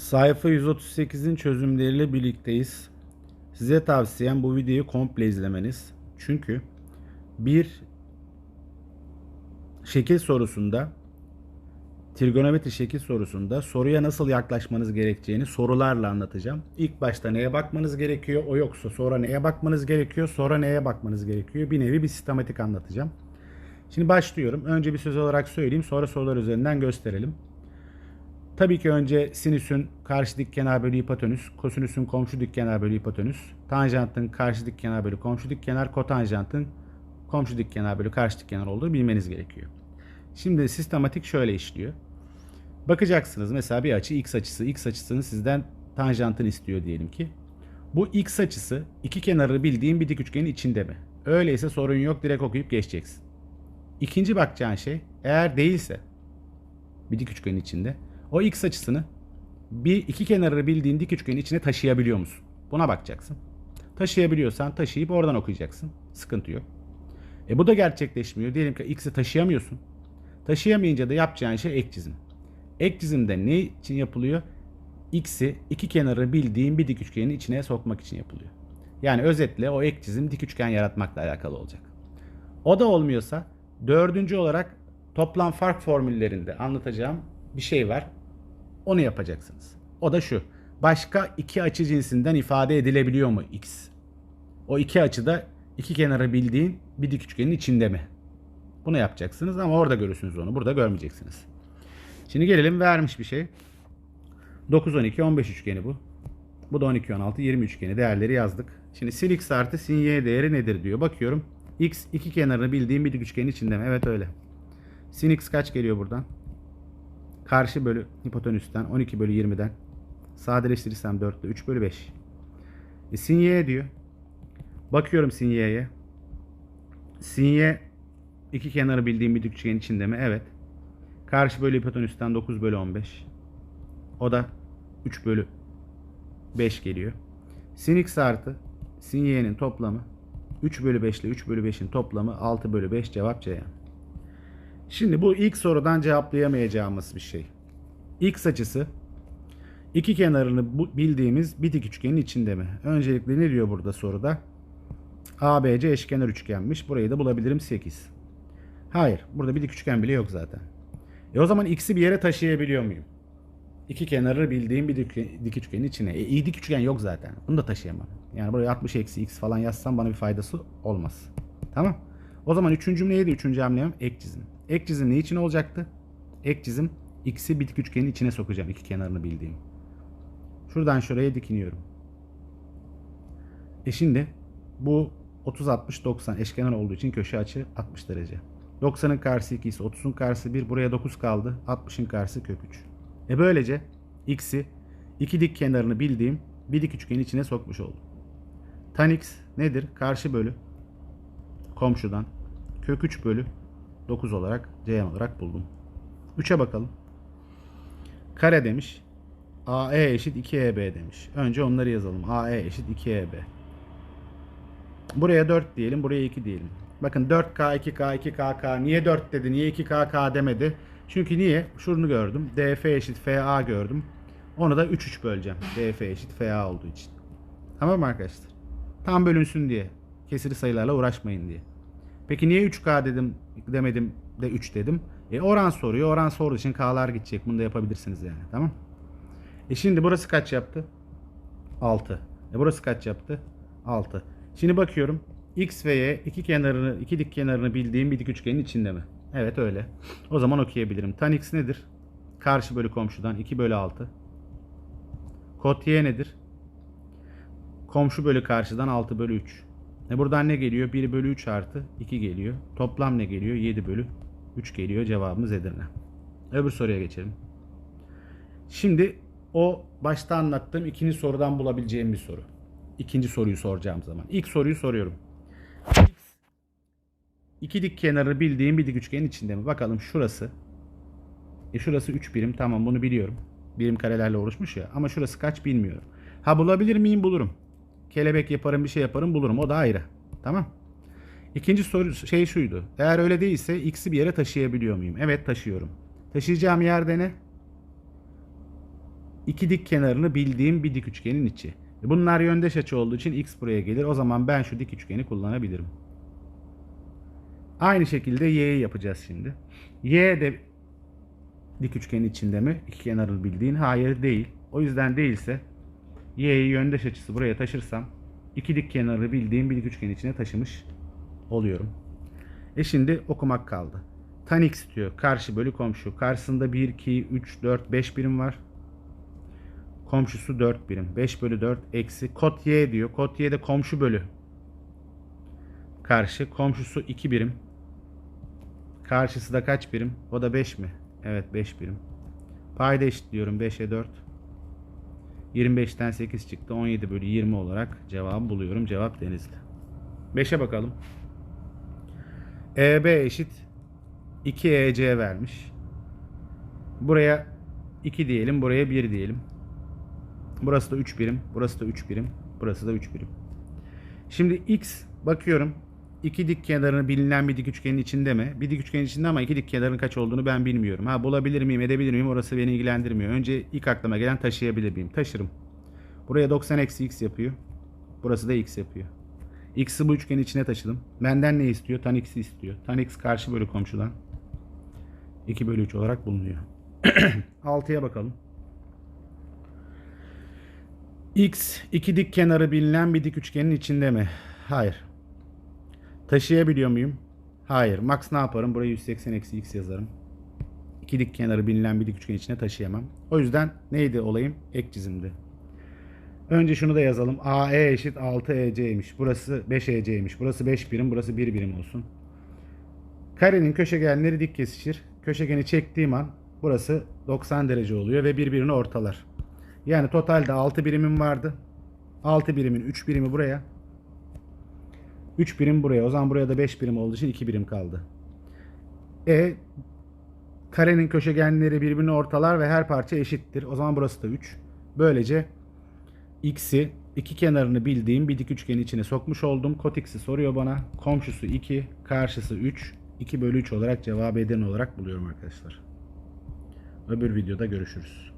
Sayfa 138'in çözümleriyle birlikteyiz. Size tavsiyem bu videoyu komple izlemeniz. Çünkü bir şekil sorusunda trigonometri şekil sorusunda soruya nasıl yaklaşmanız gerekeceğini sorularla anlatacağım. İlk başta neye bakmanız gerekiyor? O yoksa sonra neye bakmanız gerekiyor? Sonra neye bakmanız gerekiyor? Bir nevi bir sistematik anlatacağım. Şimdi başlıyorum. Önce bir söz olarak söyleyeyim. Sonra sorular üzerinden gösterelim. Tabii ki önce sinüsün karşı dik kenar bölü hipotenüs, kosinüsün komşu dik kenar bölü hipotenüs, tanjantın karşı dik kenar bölü komşu dik kenar, kotanjantın komşu dik kenar bölü karşı dik kenar olduğunu bilmeniz gerekiyor. Şimdi sistematik şöyle işliyor. Bakacaksınız mesela bir açı x açısı. x açısının sizden tanjantını istiyor diyelim ki. Bu x açısı iki kenarı bildiğin bir dik üçgenin içinde mi? Öyleyse sorun yok direkt okuyup geçeceksin. İkinci bakacağın şey eğer değilse bir dik üçgenin içinde o x açısını bir iki kenarı bildiğin dik üçgenin içine taşıyabiliyor musun? Buna bakacaksın. Taşıyabiliyorsan taşıyıp oradan okuyacaksın. Sıkıntı yok. E bu da gerçekleşmiyor. Diyelim ki x'i taşıyamıyorsun. Taşıyamayınca da yapacağın şey ek çizim. Ek çizimde ne için yapılıyor? X'i iki kenarı bildiğin bir dik üçgenin içine sokmak için yapılıyor. Yani özetle o ek çizim dik üçgen yaratmakla alakalı olacak. O da olmuyorsa dördüncü olarak toplam fark formüllerinde anlatacağım bir şey var. Onu yapacaksınız. O da şu. Başka iki açı cinsinden ifade edilebiliyor mu x? O iki açıda iki kenarı bildiğin bir dik üçgenin içinde mi? Bunu yapacaksınız ama orada görürsünüz onu. Burada görmeyeceksiniz. Şimdi gelelim vermiş bir şey. 9, 12, 15 üçgeni bu. Bu da 12, 16, 20 üçgeni. Değerleri yazdık. Şimdi sin x artı sin y değeri nedir diyor. Bakıyorum. X iki kenarını bildiğim bir dik üçgenin içinde mi? Evet öyle. Sin x kaç geliyor buradan? Karşı bölü hipotenüsten 12 bölü 20'den. Sadeleştirirsem 4 ile 3 bölü 5. E, sin diyor. Bakıyorum sin y'ye. Sin y iki kenarı bildiğim bir dik üçgenin içinde mi? Evet. Karşı bölü hipotenüsten 9 bölü 15. O da 3 bölü 5 geliyor. Sin x artı sin y'nin toplamı 3 bölü 5 ile 3 bölü 5'in toplamı 6 bölü 5 cevap C. Şimdi bu ilk sorudan cevaplayamayacağımız bir şey. X açısı iki kenarını bildiğimiz bir dik üçgenin içinde mi? Öncelikle ne diyor burada soruda? ABC eşkenar üçgenmiş. Burayı da bulabilirim 8. Hayır. Burada bir dik üçgen bile yok zaten. E o zaman x'i bir yere taşıyabiliyor muyum? İki kenarı bildiğim bir dik, üçgenin içine. E iyi dik üçgen yok zaten. Bunu da taşıyamam. Yani buraya 60 eksi x falan yazsam bana bir faydası olmaz. Tamam. O zaman üçüncü neydi? Üçüncü hamlem ek çizim. Ek çizim ne için olacaktı? Ek çizim x'i bir dik üçgenin içine sokacağım. iki kenarını bildiğim. Şuradan şuraya dikiniyorum. E şimdi bu 30 60 90 eşkenar olduğu için köşe açı 60 derece. 90'ın karşısı 2 ise 30'un karşısı 1 buraya 9 kaldı. 60'ın karşısı kök 3. E böylece x'i iki dik kenarını bildiğim bir dik üçgenin içine sokmuş oldum. Tan x nedir? Karşı bölü komşudan kök 3 bölü 9 olarak Ceyhan olarak buldum. 3'e bakalım. Kare demiş. AE eşit 2EB demiş. Önce onları yazalım. AE eşit 2EB. Buraya 4 diyelim. Buraya 2 diyelim. Bakın 4K, 2K, 2KK. Niye 4 dedi? Niye 2KK demedi? Çünkü niye? Şunu gördüm. DF eşit FA gördüm. Onu da 3 3 böleceğim. DF eşit FA olduğu için. Tamam mı arkadaşlar? Tam bölünsün diye. Kesiri sayılarla uğraşmayın diye. Peki niye 3K dedim demedim de 3 dedim? E oran soruyor. Oran sorduğu için K'lar gidecek. Bunu da yapabilirsiniz yani. Tamam? E şimdi burası kaç yaptı? 6. E burası kaç yaptı? 6. Şimdi bakıyorum. X ve Y iki kenarını, iki dik kenarını bildiğim bir dik üçgenin içinde mi? Evet öyle. O zaman okuyabilirim. Tan X nedir? Karşı bölü komşudan 2 bölü 6. Kot Y nedir? Komşu bölü karşıdan 6 bölü 3. E buradan ne geliyor? 1 bölü 3 artı 2 geliyor. Toplam ne geliyor? 7 bölü 3 geliyor. Cevabımız Edirne. Öbür soruya geçelim. Şimdi o başta anlattığım ikinci sorudan bulabileceğim bir soru. İkinci soruyu soracağım zaman. İlk soruyu soruyorum. İki dik kenarı bildiğim bir dik üçgenin içinde mi? Bakalım şurası. E şurası 3 birim. Tamam bunu biliyorum. Birim karelerle oluşmuş ya. Ama şurası kaç bilmiyorum. Ha bulabilir miyim? Bulurum. Kelebek yaparım bir şey yaparım bulurum. O da ayrı. Tamam. İkinci soru şey şuydu. Eğer öyle değilse x'i bir yere taşıyabiliyor muyum? Evet taşıyorum. Taşıyacağım yerde ne? iki dik kenarını bildiğim bir dik üçgenin içi. Bunlar yöndeş açı olduğu için x buraya gelir. O zaman ben şu dik üçgeni kullanabilirim. Aynı şekilde y'yi yapacağız şimdi. Y de dik üçgenin içinde mi? İki kenarını bildiğin. Hayır değil. O yüzden değilse y'yi yöndeş açısı buraya taşırsam iki dik kenarı bildiğim bir dik üçgenin içine taşımış oluyorum. E şimdi okumak kaldı. Tan x diyor. Karşı bölü komşu. Karşısında 1, 2, 3, 4, 5 birim var. Komşusu 4 birim. 5 bölü 4 eksi. Kot y diyor. Kot y de komşu bölü. Karşı. Komşusu 2 birim. Karşısı da kaç birim? O da 5 mi? Evet 5 birim. Payda eşitliyorum. 5'e 4. 25'ten 8 çıktı. 17 bölü 20 olarak cevabı buluyorum. Cevap Denizli. 5'e bakalım. EB eşit 2 EC vermiş. Buraya 2 diyelim. Buraya 1 diyelim. Burası da 3 birim. Burası da 3 birim. Burası da 3 birim. Şimdi X bakıyorum. İki dik kenarını bilinen bir dik üçgenin içinde mi? Bir dik üçgenin içinde ama iki dik kenarın kaç olduğunu ben bilmiyorum. Ha bulabilir miyim, edebilir miyim? Orası beni ilgilendirmiyor. Önce ilk aklıma gelen taşıyabilir miyim? Taşırım. Buraya 90 eksi x yapıyor. Burası da x yapıyor. X'i bu üçgenin içine taşıdım. Benden ne istiyor? Tan x'i istiyor. Tan x karşı bölü komşudan 2 bölü 3 olarak bulunuyor. 6'ya bakalım. X iki dik kenarı bilinen bir dik üçgenin içinde mi? Hayır. Taşıyabiliyor muyum? Hayır. Max ne yaparım? Buraya 180 eksi x yazarım. İki dik kenarı bilinen bir dik üçgen içine taşıyamam. O yüzden neydi olayım? Ek çizimdi. Önce şunu da yazalım. AE eşit 6EC'ymiş. Burası 5EC'ymiş. Burası 5 birim. Burası 1 birim olsun. Karenin köşegenleri dik kesişir. Köşegeni çektiğim an burası 90 derece oluyor ve birbirini ortalar. Yani totalde 6 birimim vardı. 6 birimin 3 birimi buraya. 3 birim buraya. O zaman buraya da 5 birim olduğu için 2 birim kaldı. E karenin köşegenleri birbirini ortalar ve her parça eşittir. O zaman burası da 3. Böylece x'i iki kenarını bildiğim bir dik üçgenin içine sokmuş oldum. Kot x'i soruyor bana. Komşusu 2, karşısı 3. 2 bölü 3 olarak cevabı eden olarak buluyorum arkadaşlar. Öbür videoda görüşürüz.